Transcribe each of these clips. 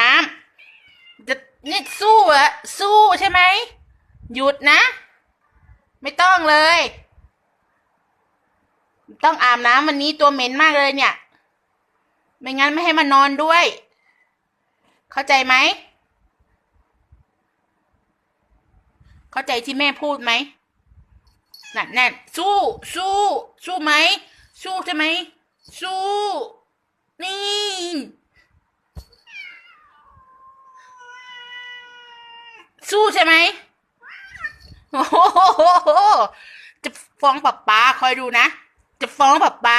น้ำจะนี่สู้อะสู้ใช่ไหม หยุดนะ ไม่ต้องเลย ต้องอาบน้ำวันนี้ตัวเหม็นมากเลยเนี่ย ไม่งั้นไม่ให้มานอนด้วย เข้าใจไหม เข้าใจที่แม่พูดไหมนั่นนั่นสู้ สู้ สู้ไหม สู้ใช่ไหม สู้ นี่ สู้ใช่ไหมโอ้โหจะฟ้องป๊าป๊าคอยดูนะ จะฟ้องป๊าป๊า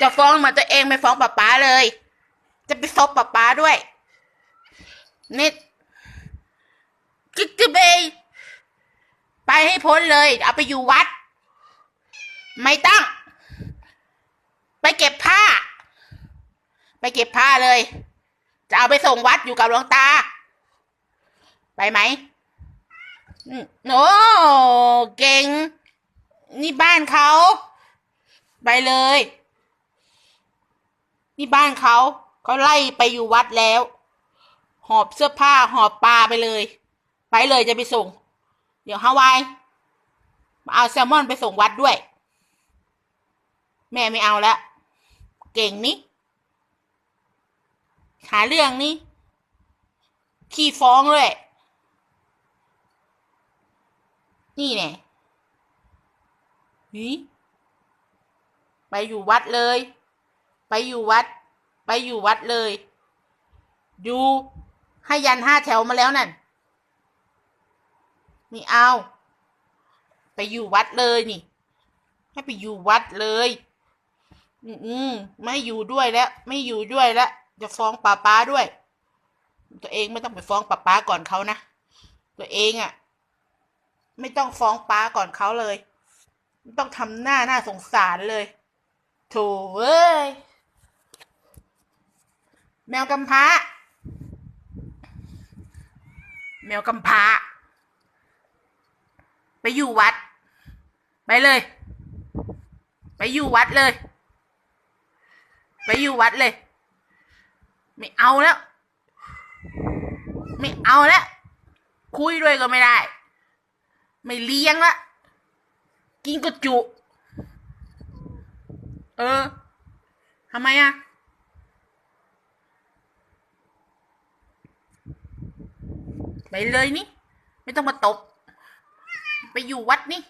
จะฟ้องเหมาตัวเองไม่ฟ้องป๊าป๊าเลย จะไปซบป๊าป๊าด้วยนี่คิดจะไปไปให้พ้นเลย เอาไปอยู่วัด ไม่ต้อง ไปเก็บผ้า ไปเก็บผ้าเลย จะเอาไปส่งวัดอยู่กับหลวงตา ไปไหมโอ้เก่ง นี่บ้านเขา ไปเลย นี่บ้านเขา เขาไล่ไปอยู่วัดแล้ว หอบเสื้อผ้าหอบปลาไปเลย ไปเลยจะไปส่ง เดี๋ยวฮาวายเอาแซลมอนไปส่งวัดด้วย แม่ไม่เอาแล้วเก่งนี่หาเรื่องนี่ขี้ฟ้องเลย นี่แน่หีไปอยู่วัดเลย ไปอยู่วัด ไปอยู่วัดเลย ดูให้ยันห้าแถวมาแล้วนั่นนี่เอา ไปอยู่วัดเลยนี่ ให้ไปอยู่วัดเลย อืมอืมไม่อยู่ด้วยแล้ว ไม่อยู่ด้วยแล้ว จะฟ้องป้าป้าด้วย ตัวเองไม่ต้องไปฟ้องป้าป้าก่อนเขานะ ตัวเองอะ่ะ ไม่ต้องฟ้องป้าก่อนเขาเลยไม่ต้องทำหน้าหน้าสงสารเลยโถเว้ย แมวกำพร้า แมวกำพร้า ไปอยู่วัด ไปเลย ไปอยู่วัดเลย ไปอยู่วัดเลย ไม่เอาแล้ว ไม่เอาแล้ว คุยด้วยก็ไม่ได้ ไม่เลี้ยงละ กินก็จุ เออทำไมอะไปเลยนี่ ไม่ต้องมาตบ ไปอยู่วัดนี่